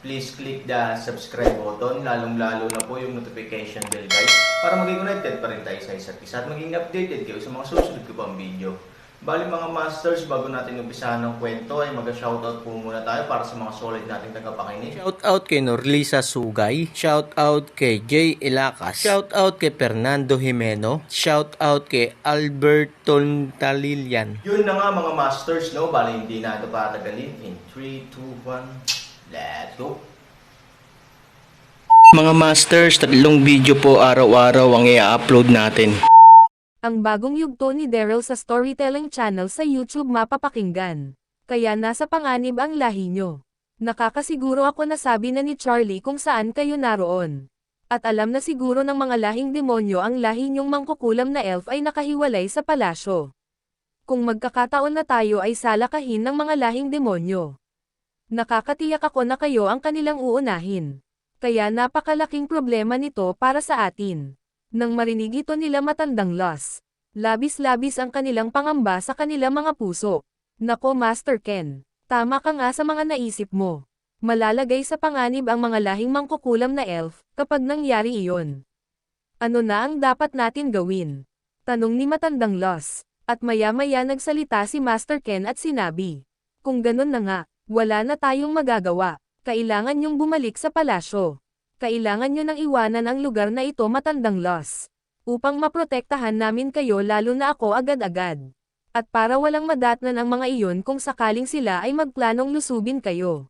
please click the subscribe button, lalong-lalo na po yung notification bell guys, para maging connected pa rin tayo sa isa't isa at maging updated kayo sa mga susunod ko pang video. Bali mga masters, bago natin umpisahan ng kwento ay mag-shoutout po muna tayo para sa mga solid nating tagapakinig. Shout out kay Norlisa Sugay, shout out kay Jay Ilacas, shout out kay Fernando Jimeno, shout out kay Albert Talilian. Yun na nga mga masters, no? Bali hindi na ito patagalin. In 3, 2, 1, let's go! Mga masters, tatlong video po araw-araw ang i-upload natin. Ang bagong yugto ni Daryl sa Storytelling Channel sa YouTube mapapakinggan. Kaya nasa panganib ang lahi nyo. Nakakasiguro ako na sabi na ni Charlie kung saan kayo naroon. At alam na siguro ng mga lahing demonyo ang lahi nyong mangkukulam na elf ay nakahiwalay sa palasyo. Kung magkakataon na tayo ay salakahin ng mga lahing demonyo. Nakakatiyak ako na kayo ang kanilang uunahin. Kaya napakalaking problema nito para sa atin. Nang marinig ito nila matandang loss. Labis-labis ang kanilang pangamba sa kanilang mga puso. Nako Master Ken, tama ka nga sa mga naisip mo. Malalagay sa panganib ang mga lahing mangkukulam na elf, kapag nangyari iyon. Ano na ang dapat natin gawin? Tanong ni matandang loss. At maya-maya nagsalita si Master Ken at sinabi. Kung ganun na nga, wala na tayong magagawa. Kailangan niyong bumalik sa palasyo kailangan nyo nang iwanan ang lugar na ito matandang loss. Upang maprotektahan namin kayo lalo na ako agad-agad. At para walang madatnan ang mga iyon kung sakaling sila ay magplanong lusubin kayo.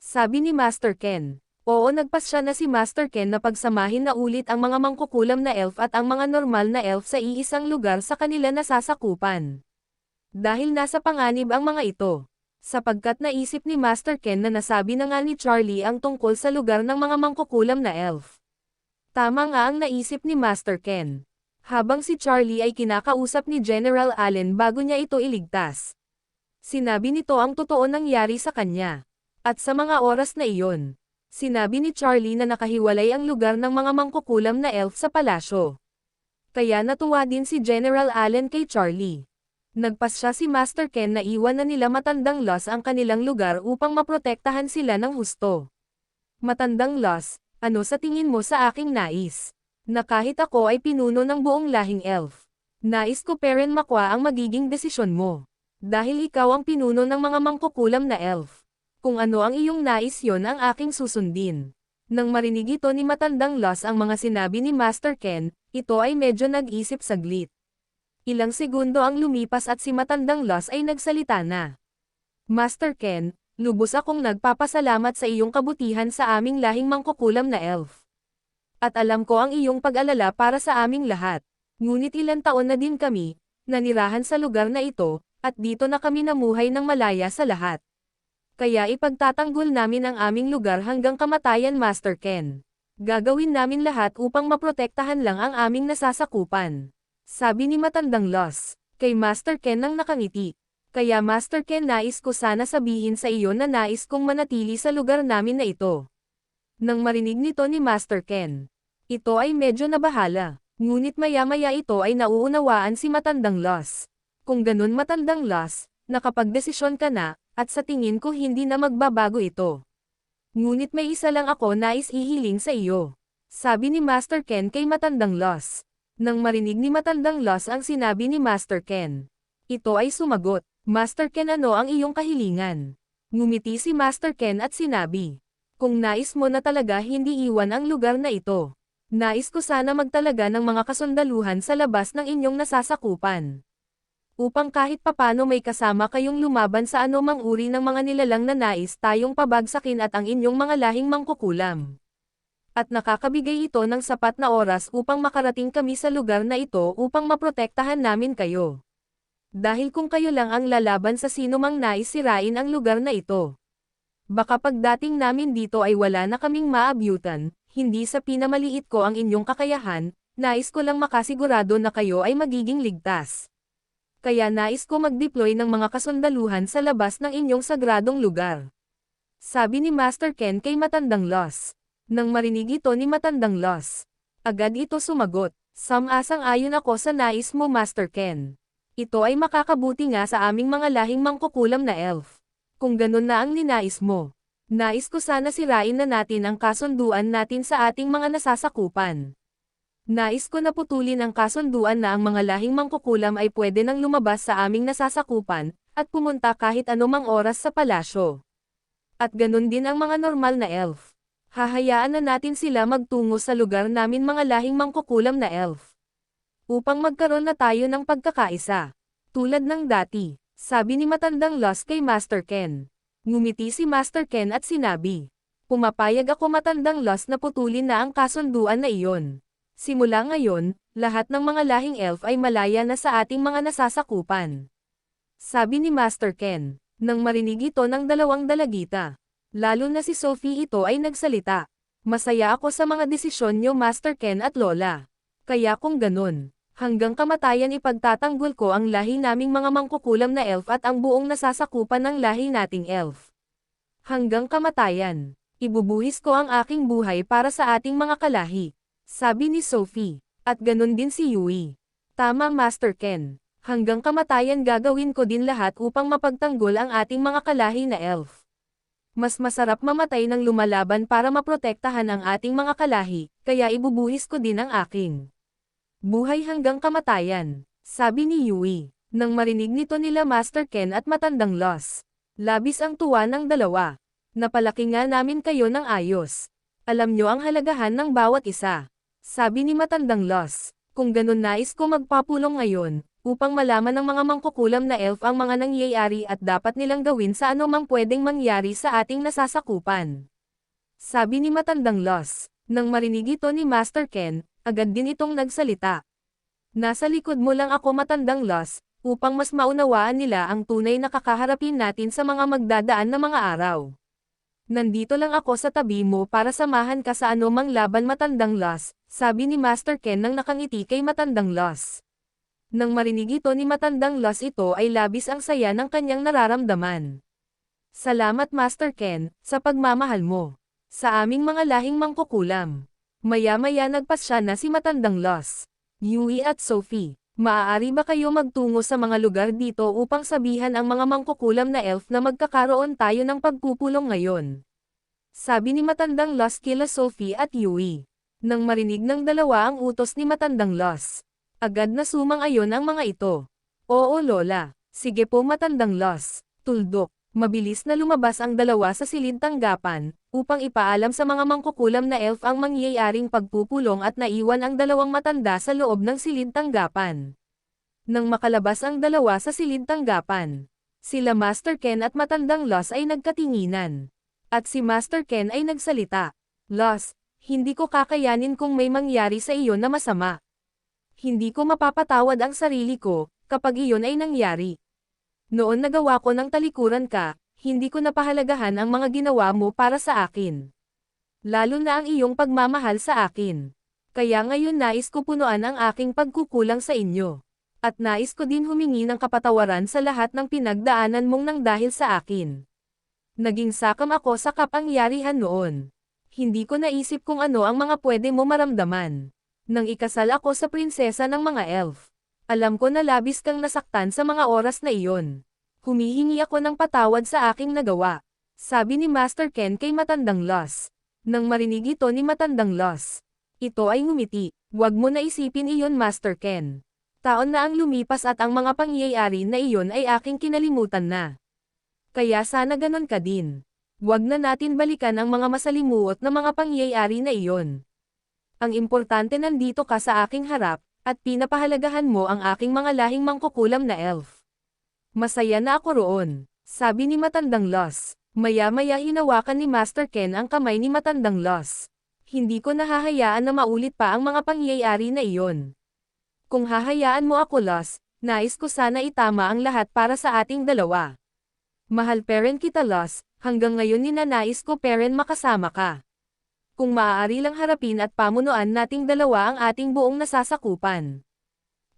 Sabi ni Master Ken. Oo nagpasya na si Master Ken na pagsamahin na ulit ang mga mangkukulam na elf at ang mga normal na elf sa iisang lugar sa kanila nasasakupan. Dahil nasa panganib ang mga ito sapagkat naisip ni Master Ken na nasabi na nga ni Charlie ang tungkol sa lugar ng mga mangkukulam na elf. Tama nga ang naisip ni Master Ken. Habang si Charlie ay kinakausap ni General Allen bago niya ito iligtas. Sinabi nito ang totoo nangyari sa kanya. At sa mga oras na iyon, sinabi ni Charlie na nakahiwalay ang lugar ng mga mangkukulam na elf sa palasyo. Kaya natuwa din si General Allen kay Charlie. Nagpasya si Master Ken na iwan na nila matandang loss ang kanilang lugar upang maprotektahan sila ng husto. Matandang loss, ano sa tingin mo sa aking nais? Na kahit ako ay pinuno ng buong lahing elf. Nais ko pa rin makwa ang magiging desisyon mo. Dahil ikaw ang pinuno ng mga mangkukulam na elf. Kung ano ang iyong nais yon ang aking susundin. Nang marinig ito ni matandang loss ang mga sinabi ni Master Ken, ito ay medyo nag-isip saglit. Ilang segundo ang lumipas at si matandang Loss ay nagsalita na. Master Ken, lubos akong nagpapasalamat sa iyong kabutihan sa aming lahing mangkukulam na elf. At alam ko ang iyong pag-alala para sa aming lahat. Ngunit ilang taon na din kami, nanirahan sa lugar na ito, at dito na kami namuhay ng malaya sa lahat. Kaya ipagtatanggol namin ang aming lugar hanggang kamatayan Master Ken. Gagawin namin lahat upang maprotektahan lang ang aming nasasakupan. Sabi ni matandang Loss, kay Master Ken nang nakangiti. Kaya Master Ken nais ko sana sabihin sa iyo na nais kong manatili sa lugar namin na ito. Nang marinig nito ni Master Ken, ito ay medyo nabahala. Ngunit maya-maya ito ay nauunawaan si matandang Loss. Kung ganun matandang Loss, nakapagdesisyon ka na, at sa tingin ko hindi na magbabago ito. Ngunit may isa lang ako nais ihiling sa iyo. Sabi ni Master Ken kay matandang Loss. Nang marinig ni matandang Loss ang sinabi ni Master Ken. Ito ay sumagot, Master Ken ano ang iyong kahilingan? Ngumiti si Master Ken at sinabi. Kung nais mo na talaga hindi iwan ang lugar na ito. Nais ko sana magtalaga ng mga kasundaluhan sa labas ng inyong nasasakupan. Upang kahit papano may kasama kayong lumaban sa anumang uri ng mga nilalang na nais tayong pabagsakin at ang inyong mga lahing mangkukulam at nakakabigay ito ng sapat na oras upang makarating kami sa lugar na ito upang maprotektahan namin kayo. Dahil kung kayo lang ang lalaban sa sino mang nais sirain ang lugar na ito. Baka pagdating namin dito ay wala na kaming maabyutan, Hindi sa pinamaliit ko ang inyong kakayahan, nais ko lang makasigurado na kayo ay magiging ligtas. Kaya nais ko mag-deploy ng mga kasundaluhan sa labas ng inyong sagradong lugar. Sabi ni Master Ken kay Matandang Los. Nang marinig ito ni Matandang Los, agad ito sumagot, Samasang ayon ako sa nais mo Master Ken. Ito ay makakabuti nga sa aming mga lahing mangkukulam na elf. Kung ganun na ang ninais mo. Nais ko sana sirain na natin ang kasunduan natin sa ating mga nasasakupan. Nais ko na putulin ang kasunduan na ang mga lahing mangkukulam ay pwede nang lumabas sa aming nasasakupan, at pumunta kahit anumang oras sa palasyo. At ganun din ang mga normal na elf. Hahayaan na natin sila magtungo sa lugar namin mga lahing mangkukulam na elf. Upang magkaroon na tayo ng pagkakaisa. Tulad ng dati, sabi ni matandang Lost kay Master Ken. Ngumiti si Master Ken at sinabi, Pumapayag ako matandang Lost na putulin na ang kasunduan na iyon. Simula ngayon, lahat ng mga lahing elf ay malaya na sa ating mga nasasakupan. Sabi ni Master Ken, nang marinig ito ng dalawang dalagita. Lalo na si Sophie ito ay nagsalita. Masaya ako sa mga desisyon niyo Master Ken at Lola. Kaya kung ganun, hanggang kamatayan ipagtatanggol ko ang lahi naming mga mangkukulam na elf at ang buong nasasakupan ng lahi nating elf. Hanggang kamatayan, ibubuhis ko ang aking buhay para sa ating mga kalahi. Sabi ni Sophie, at ganun din si Yui. Tama Master Ken, hanggang kamatayan gagawin ko din lahat upang mapagtanggol ang ating mga kalahi na elf. Mas masarap mamatay ng lumalaban para maprotektahan ang ating mga kalahi, kaya ibubuhis ko din ang aking. Buhay hanggang kamatayan, sabi ni Yui. Nang marinig nito nila Master Ken at matandang Los. Labis ang tuwa ng dalawa. Napalaki nga namin kayo ng ayos. Alam nyo ang halagahan ng bawat isa. Sabi ni matandang Los. Kung ganun nais ko magpapulong ngayon, upang malaman ng mga mangkukulam na elf ang mga nangyayari at dapat nilang gawin sa anumang pwedeng mangyari sa ating nasasakupan. Sabi ni matandang Los. Nang marinig ito ni Master Ken, agad din itong nagsalita. Nasa likod mo lang ako matandang Los, upang mas maunawaan nila ang tunay na kakaharapin natin sa mga magdadaan na mga araw. Nandito lang ako sa tabi mo para samahan ka sa anumang laban matandang Los, sabi ni Master Ken nang nakangiti kay matandang Los. Nang marinig ito ni matandang Los ito ay labis ang saya ng kanyang nararamdaman. Salamat Master Ken, sa pagmamahal mo. Sa aming mga lahing mangkukulam. Maya-maya nagpasya na si matandang Los. Yui at Sophie. Maaari ba kayo magtungo sa mga lugar dito upang sabihan ang mga mangkukulam na elf na magkakaroon tayo ng pagpupulong ngayon? Sabi ni Matandang Los kila Sophie at Yui. Nang marinig ng dalawa ang utos ni Matandang Los. Agad na sumang-ayon ang mga ito. Oo Lola, sige po Matandang Los. Tuldok, mabilis na lumabas ang dalawa sa silid tanggapan, upang ipaalam sa mga mangkukulam na elf ang mangyayaring pagpupulong at naiwan ang dalawang matanda sa loob ng silid tanggapan. Nang makalabas ang dalawa sa silid tanggapan, sila Master Ken at matandang Los ay nagkatinginan. At si Master Ken ay nagsalita, Los, hindi ko kakayanin kung may mangyari sa iyo na masama. Hindi ko mapapatawad ang sarili ko, kapag iyon ay nangyari. Noon nagawa ko ng talikuran ka, hindi ko napahalagahan ang mga ginawa mo para sa akin. Lalo na ang iyong pagmamahal sa akin. Kaya ngayon nais ko punuan ang aking pagkukulang sa inyo. At nais ko din humingi ng kapatawaran sa lahat ng pinagdaanan mong nang dahil sa akin. Naging sakam ako sa kapangyarihan noon. Hindi ko naisip kung ano ang mga pwede mo maramdaman. Nang ikasal ako sa prinsesa ng mga elf. Alam ko na labis kang nasaktan sa mga oras na iyon. Humihingi ako ng patawad sa aking nagawa. Sabi ni Master Ken kay Matandang Los. Nang marinig ito ni Matandang Los. Ito ay ngumiti. Huwag mo na isipin iyon Master Ken. Taon na ang lumipas at ang mga pangyayari na iyon ay aking kinalimutan na. Kaya sana ganon ka din. Huwag na natin balikan ang mga masalimuot na mga pangyayari na iyon. Ang importante nandito ka sa aking harap, at pinapahalagahan mo ang aking mga lahing mangkukulam na elf. Masaya na ako roon, sabi ni Matandang Los. Maya-maya hinawakan ni Master Ken ang kamay ni Matandang Los. Hindi ko nahahayaan na maulit pa ang mga pangyayari na iyon. Kung hahayaan mo ako Los, nais ko sana itama ang lahat para sa ating dalawa. Mahal parent kita Los, hanggang ngayon ninanais ko parent makasama ka. Kung maaari lang harapin at pamunuan nating dalawa ang ating buong nasasakupan.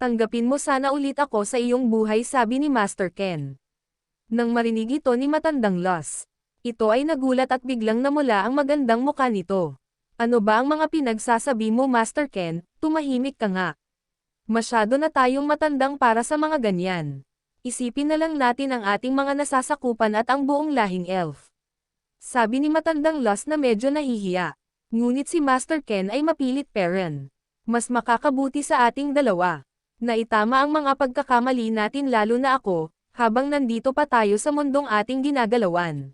Tanggapin mo sana ulit ako sa iyong buhay sabi ni Master Ken. Nang marinig ito ni matandang Los, ito ay nagulat at biglang namula ang magandang muka nito. Ano ba ang mga pinagsasabi mo Master Ken, tumahimik ka nga. Masyado na tayong matandang para sa mga ganyan. Isipin na lang natin ang ating mga nasasakupan at ang buong lahing elf. Sabi ni matandang Los na medyo nahihiya. Ngunit si Master Ken ay mapilit parent. Mas makakabuti sa ating dalawa. Na itama ang mga pagkakamali natin lalo na ako, habang nandito pa tayo sa mundong ating ginagalawan.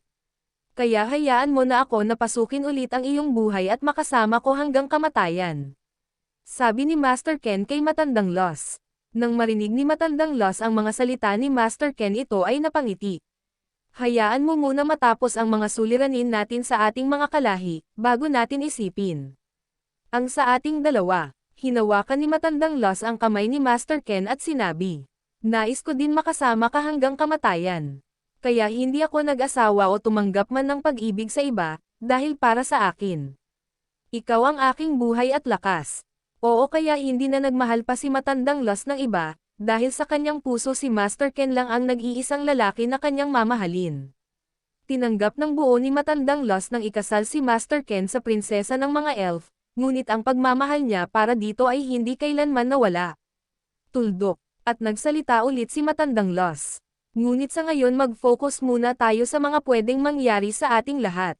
Kaya hayaan mo na ako na pasukin ulit ang iyong buhay at makasama ko hanggang kamatayan. Sabi ni Master Ken kay Matandang Los. Nang marinig ni Matandang Los ang mga salita ni Master Ken ito ay napangiti. Hayaan mo muna matapos ang mga suliranin natin sa ating mga kalahi, bago natin isipin. Ang sa ating dalawa, hinawakan ni Matandang Los ang kamay ni Master Ken at sinabi, Nais ko din makasama ka hanggang kamatayan. Kaya hindi ako nag-asawa o tumanggap man ng pag-ibig sa iba, dahil para sa akin. Ikaw ang aking buhay at lakas. Oo kaya hindi na nagmahal pa si Matandang Los ng iba, dahil sa kanyang puso si Master Ken lang ang nag-iisang lalaki na kanyang mamahalin. Tinanggap ng buo ni Matandang Los nang ikasal si Master Ken sa prinsesa ng mga elf, ngunit ang pagmamahal niya para dito ay hindi kailanman nawala. Tuldok, at nagsalita ulit si Matandang Los. Ngunit sa ngayon mag-focus muna tayo sa mga pwedeng mangyari sa ating lahat.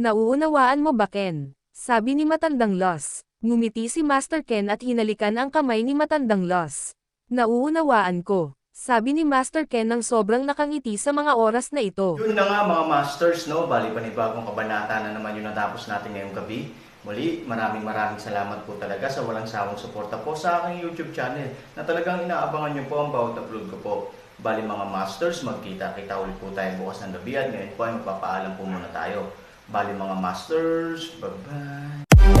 Nauunawaan mo ba Ken? Sabi ni Matandang Los. Ngumiti si Master Ken at hinalikan ang kamay ni Matandang Los. Nauunawaan ko. Sabi ni Master Ken ng sobrang nakangiti sa mga oras na ito. Yun na nga mga masters, no? Bali panibagong kabanata na naman yung natapos natin ngayong gabi. Muli, maraming maraming salamat po talaga sa walang sawang suporta po sa aking YouTube channel na talagang inaabangan niyo po ang bawat upload ko po. Bali mga masters, magkita-kita ulit po tayo bukas ng gabi at ngayon po ay magpapaalam po muna tayo. Bali mga masters, bye-bye!